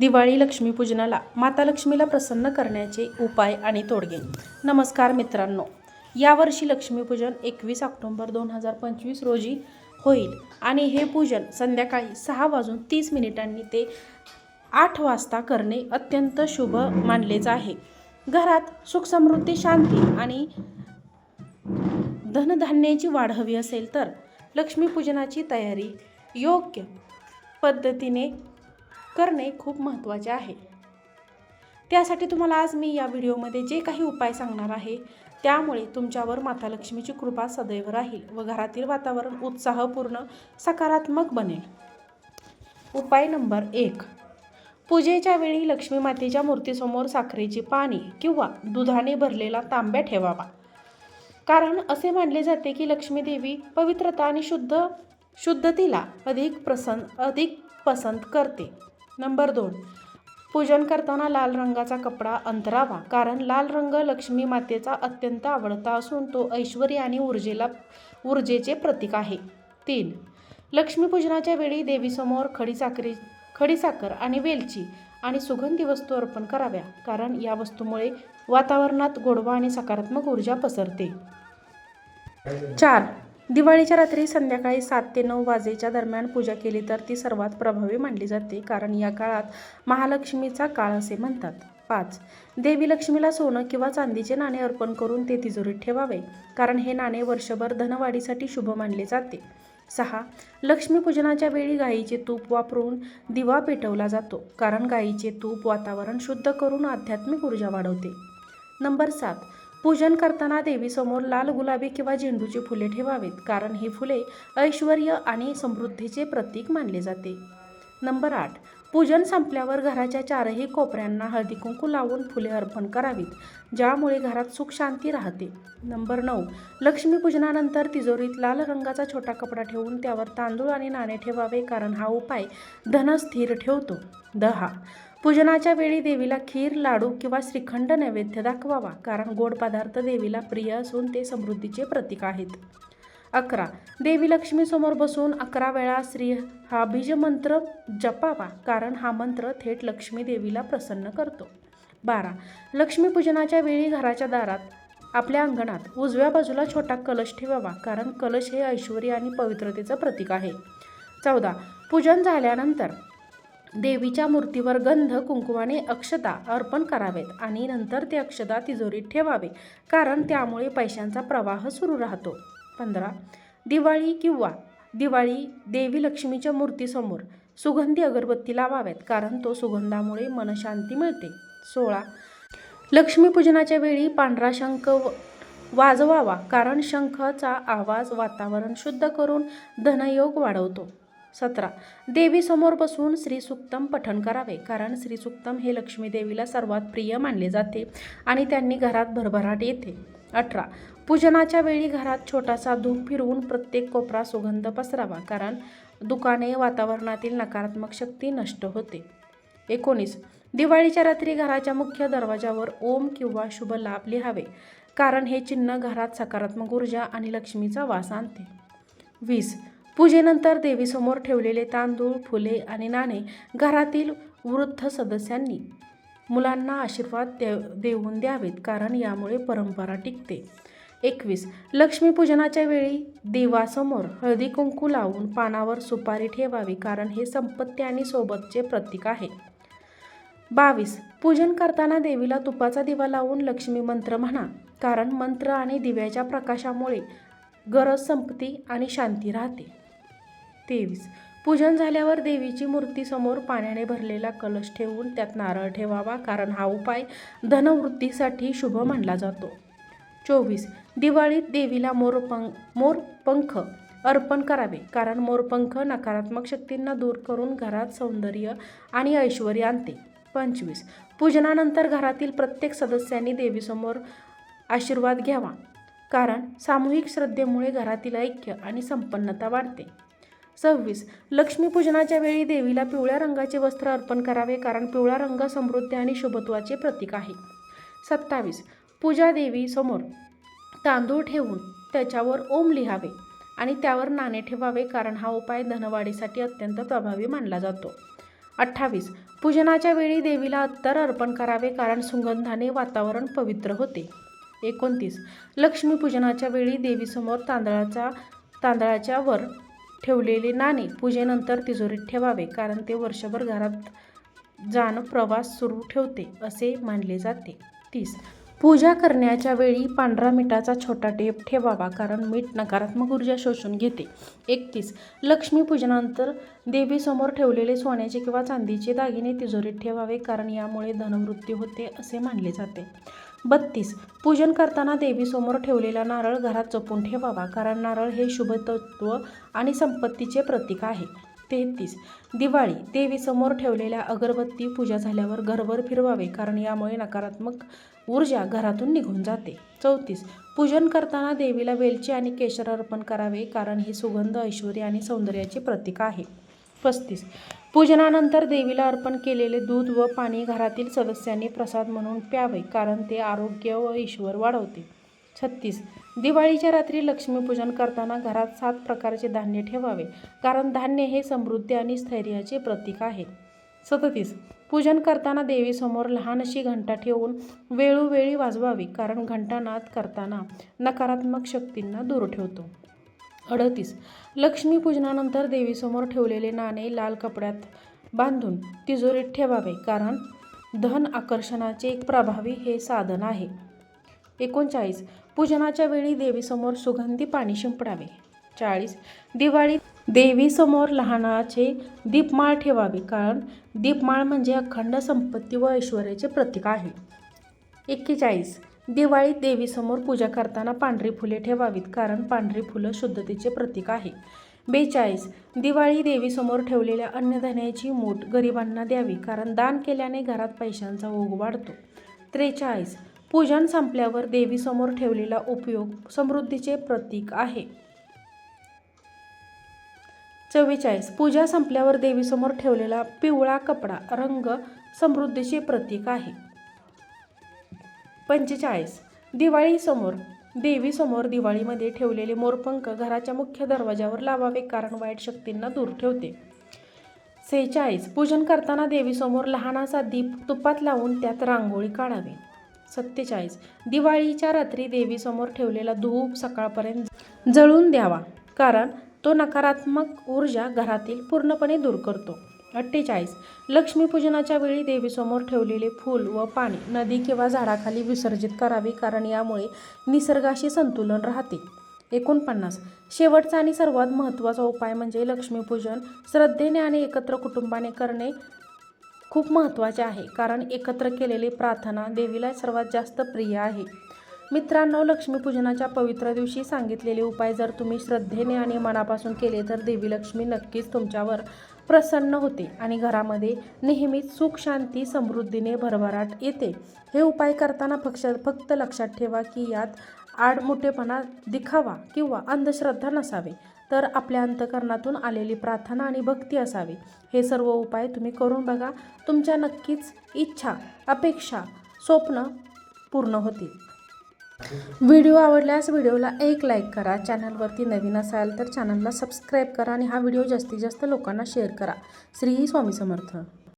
दिवाळी लक्ष्मीपूजनाला माता लक्ष्मीला प्रसन्न करण्याचे उपाय आणि तोडगे. नमस्कार मित्रांनो. यावर्षी लक्ष्मीपूजन एकवीस ऑक्टोंबर दोन हजार पंचवीस रोजी होईल आणि हे पूजन संध्याकाळी सहा वाजून तीस मिनिटांनी ते आठ वाजता करणे अत्यंत शुभ मानलेच आहे. घरात सुखसमृद्धी शांती आणि धनधान्याची वाढ हवी असेल तर लक्ष्मीपूजनाची तयारी योग्य पद्धतीने करणे खूप महत्त्वाचे आहे. त्यासाठी तुम्हाला आज मी या व्हिडिओमध्ये जे काही उपाय सांगणार आहे त्यामुळे तुमच्यावर माता लक्ष्मीची कृपा सदैव राहील व घरातील वातावरण उत्साहपूर्ण सकारात्मक बनेल. उपाय नंबर एक. पूजेच्या वेळी लक्ष्मी मातेच्या मूर्तीसमोर साखरेची पाणी किंवा दुधाने भरलेला तांब्या ठेवावा. कारण असे मानले जाते की लक्ष्मी देवी पवित्रता आणि शुद्ध शुद्धतेला अधिक प्रसन्न अधिक पसंत करते. नंबर दोन. पूजन करताना लाल रंगाचा कपडा अंतरावा कारण लाल रंग लक्ष्मी मातेचा अत्यंत आवडता असून तो ऐश्वर आणि ऊर्जेला ऊर्जेचे प्रतीक आहे. तीन. लक्ष्मीपूजनाच्या वेळी देवीसमोर खडीसाखरी खडीसाखर आणि वेलची आणि सुगंधी वस्तू अर्पण कराव्या कारण या वस्तूमुळे वातावरणात गोडवा आणि सकारात्मक ऊर्जा पसरते. चार. दिवाळीच्या रात्री संध्याकाळी सात ते नऊ वाजेच्या दरम्यान पूजा केली तर ती सर्वात प्रभावी मानली जाते कारण या काळात महालक्ष्मीचा काळ असे म्हणतात. पाच. देवी लक्ष्मीला सोनं किंवा चांदीचे नाणे अर्पण करून ते तिजोरीत ठेवावे कारण हे नाणे वर्षभर धनवाढीसाठी शुभ मानले जाते. सहा. लक्ष्मीपूजनाच्या वेळी गाईचे तूप वापरून दिवा पेटवला जातो कारण गाईचे तूप वातावरण शुद्ध करून आध्यात्मिक ऊर्जा वाढवते. नंबर सात. पूजन करताना देवीसमोर लाल गुलाबी किंवा झेंडूची फुले ठेवावीत कारण ही फुले ऐश्वर आणि समृद्धीचे प्रतीक मानले जाते. नंबर आठ. पूजन संपल्यावर घराच्या चारही कोपऱ्यांना हळदी कुंकू लावून फुले अर्पण करावीत ज्यामुळे घरात सुख शांती राहते. नंबर नऊ. लक्ष्मीपूजनानंतर तिजोरीत लाल रंगाचा छोटा कपडा ठेवून त्यावर तांदूळ आणि नाणे ठेवावे कारण हा उपाय धन स्थिर ठेवतो. दहा. पूजनाच्या वेळी देवीला खीर लाडू किंवा श्रीखंड नैवेद्य दाखवावा कारण गोड पदार्थ देवीला प्रिय असून ते समृद्धीचे प्रतीक आहेत. अकरा. देवी लक्ष्मीसमोर बसून अकरा वेळा श्री हा बीजमंत्र जपावा कारण हा मंत्र थेट लक्ष्मी देवीला प्रसन्न करतो. बारा. लक्ष्मीपूजनाच्या वेळी घराच्या दारात आपल्या अंगणात उजव्या बाजूला छोटा कलश ठेवावा कारण कलश हे ऐश्वर्य आणि पवित्रतेचं प्रतीक आहे. चौदा. पूजन झाल्यानंतर देवीच्या मूर्तीवर गंध कुंकुवाने अक्षता अर्पण करावेत आणि नंतर ते अक्षता तिजोरीत ठेवावे कारण त्यामुळे पैशांचा प्रवाह सुरू राहतो. पंधरा दिवाळी किंवा दिवाळी देवी लक्ष्मीच्या मूर्तीसमोर सुगंधी अगरबत्ती लावाव्यात कारण तो सुगंधामुळे मनशांती मिळते. सोळा लक्ष्मीपूजनाच्या वेळी पांढरा शंख व- वाजवावा कारण शंखाचा आवाज वातावरण शुद्ध करून धनयोग वाढवतो. सतरा. देवीसमोर बसून श्रीसुक्तम पठण करावे कारण श्रीसुक्तम हे लक्ष्मी देवीला सर्वात प्रिय मानले जाते आणि त्यांनी घरात भरभराट येते. अठरा. पूजनाच्या वेळी घरात छोटासा धूप फिरवून प्रत्येक कोपरा सुगंध पसरावा कारण दुकाने वातावरणातील नकारात्मक शक्ती नष्ट होते. एकोणीस. दिवाळीच्या रात्री घराच्या मुख्य दरवाजावर ओम किंवा शुभ लाभ लिहावे कारण हे चिन्ह घरात सकारात्मक ऊर्जा आणि लक्ष्मीचा वास आणते. वीस. पूजेनंतर देवीसमोर ठेवलेले तांदूळ फुले आणि नाणे घरातील वृद्ध सदस्यांनी मुलांना आशीर्वाद दे देऊन द्यावेत कारण यामुळे परंपरा टिकते. एकवीस लक्ष्मीपूजनाच्या वेळी देवासमोर हळदी कुंकू लावून पानावर सुपारी ठेवावी कारण हे संपत्ती आणि सोबतचे प्रतीक आहे. बावीस पूजन करताना देवीला तुपाचा दिवा लावून लक्ष्मी मंत्र म्हणा कारण मंत्र आणि दिव्याच्या प्रकाशामुळे गरज संपती आणि शांती राहते. तेवीस. पूजन झाल्यावर देवीची मूर्ती समोर पाण्याने भरलेला कलश ठेवून त्यात नारळ ठेवावा कारण हा उपाय धनवृद्धीसाठी शुभ मानला जातो. चोवीस. दिवाळीत देवीला मोरपंख मोरपंख अर्पण करावे कारण मोरपंख नकारात्मक शक्तींना दूर करून घरात सौंदर्य आणि ऐश्वर्य आणते. पंचवीस. पूजनानंतर घरातील प्रत्येक सदस्यांनी देवीसमोर आशीर्वाद घ्यावा कारण सामूहिक श्रद्धेमुळे घरातील ऐक्य आणि संपन्नता वाढते. सव्वीस. लक्ष्मीपूजनाच्या वेळी देवीला पिवळ्या रंगाचे वस्त्र अर्पण करावे कारण पिवळा रंग समृद्धी आणि शुभत्वाचे प्रतीक आहे. सत्तावीस. पूजा देवी समोर तांदूळ ठेवून त्याच्यावर ओम लिहावे आणि त्यावर नाणे ठेवावे कारण हा उपाय धनवाढीसाठी अत्यंत प्रभावी मानला जातो. अठ्ठावीस. पूजनाच्या वेळी देवीला अत्तर अर्पण करावे कारण सुगंधाने वातावरण पवित्र होते. एकोणतीस. लक्ष्मीपूजनाच्या वेळी देवीसमोर तांदळाचा तांदळाच्या वर ठेवलेले नाणे पूजेनंतर तिजोरीत ठेवावे कारण ते वर्षभर घरात जाणं प्रवास सुरू ठेवते असे मानले जाते. तीस. पूजा करण्याच्या वेळी पांढरा मिठाचा छोटा टेप ठेवावा कारण मीठ नकारात्मक ऊर्जा शोषून घेते. एकतीस. लक्ष्मीपूजनानंतर देवीसमोर ठेवलेले सोन्याचे किंवा चांदीचे दागिने तिजोरीत ठेवावे कारण यामुळे धनवृत्ती होते असे मानले जाते. बत्तीस. पूजन करताना देवीसमोर ठेवलेला नारळ घरात जपून ठेवावा कारण नारळ हे शुभतत्व आणि संपत्तीचे प्रतीक आहे. तेहतीस. दिवाळी. देवीसमोर ठेवलेल्या अगरबत्ती पूजा झाल्यावर घरभर फिरवावे कारण यामुळे नकारात्मक ऊर्जा घरातून निघून जाते. चौतीस. पूजन करताना देवीला वेलची आणि केशर अर्पण करावे कारण ही सुगंध ऐश्वर्य आणि सौंदर्याचे प्रतीक आहे. पस्तीस. पूजनानंतर देवीला अर्पण केलेले दूध व पाणी घरातील सदस्यांनी प्रसाद म्हणून प्यावे कारण ते आरोग्य व ईश्वर वाढवते. छत्तीस. दिवाळीच्या रात्री लक्ष्मीपूजन करताना घरात सात प्रकारचे धान्य ठेवावे कारण धान्य हे समृद्धी आणि स्थैर्याचे प्रतीक आहे. सदतीस. पूजन करताना देवीसमोर लहान अशी घंटा ठेवून वेळोवेळी वाजवावी कारण घंटानाद करताना नकारात्मक शक्तींना दूर ठेवतो. अडतीस. लक्ष्मीपूजनानंतर देवीसमोर ठेवलेले नाणे लाल कपड्यात बांधून तिजोरीत ठेवावे कारण धन आकर्षणाचे एक प्रभावी हे साधन आहे. एकोणचाळीस. पूजनाच्या वेळी देवीसमोर सुगंधी पाणी शिंपडावे. चाळीस. दिवाळीत देवीसमोर लहानाचे दीपमाळ ठेवावे कारण दीपमाळ म्हणजे अखंड संपत्ती व ऐश्वर्याचे प्रतीक आहे. एक्केचाळीस. दिवाळीत देवीसमोर पूजा करताना पांढरी फुले ठेवावीत कारण पांढरी फुलं शुद्धतेचे प्रतीक आहे. बेचाळीस. दिवाळी देवीसमोर ठेवलेल्या अन्नधान्याची मूठ गरिबांना द्यावी कारण दान केल्याने घरात पैशांचा ओघ वाढतो. त्रेचाळीस. पूजन संपल्यावर देवीसमोर ठेवलेला उपयोग समृद्धीचे प्रतीक आहे. चव्वेचाळीस. पूजा संपल्यावर देवीसमोर ठेवलेला पिवळा कपडा रंग समृद्धीचे प्रतीक आहे. पंचेचाळीस. दिवाळीसमोर देवीसमोर दिवाळीमध्ये ठेवलेले मोरपंख घराच्या मुख्य दरवाजावर लावावे कारण वाईट शक्तींना दूर ठेवते. सेहेचाळीस. पूजन करताना देवीसमोर लहानासा दीप तुपात लावून त्यात रांगोळी काढावी. सत्तेचाळीस. दिवाळीच्या रात्री देवीसमोर ठेवलेला धूप सकाळपर्यंत जळून द्यावा कारण तो नकारात्मक ऊर्जा घरातील पूर्णपणे दूर करतो. अठ्ठेचाळीस. लक्ष्मीपूजनाच्या वेळी देवीसमोर ठेवलेले फूल व पाणी नदी किंवा झाडाखाली विसर्जित करावे कारण यामुळे निसर्गाशी संतुलन राहते. एकोणपन्नास. शेवटचा आणि सर्वात महत्त्वाचा उपाय म्हणजे लक्ष्मीपूजन. श्रद्धेने आणि एकत्र कुटुंबाने करणे खूप महत्त्वाचे आहे कारण एकत्र केलेली प्रार्थना देवीला सर्वात जास्त प्रिय आहे. मित्रांनो लक्ष्मीपूजनाच्या पवित्र दिवशी सांगितलेले उपाय जर तुम्ही श्रद्धेने आणि मनापासून केले तर देवी लक्ष्मी नक्कीच तुमच्यावर प्रसन्न होते आणि घरामध्ये नेहमीच सुख शांती समृद्धीने भरभराट येते. हे उपाय करताना फक्त फक्त लक्षात ठेवा की यात आडमुठेपणा दिखावा किंवा अंधश्रद्धा नसावे तर आपल्या अंतकरणातून आलेली प्रार्थना आणि भक्ती असावी. हे सर्व उपाय तुम्ही करून बघा. तुमच्या नक्कीच इच्छा अपेक्षा स्वप्न पूर्ण होतील. व्हिडिओ आवडल्यास व्हिडिओला एक लाईक करा चॅनलवरती नवीन असाल तर चॅनलला सबस्क्राईब करा आणि हा व्हिडिओ जास्तीत जास्त लोकांना शेअर करा. श्री स्वामी समर्थ.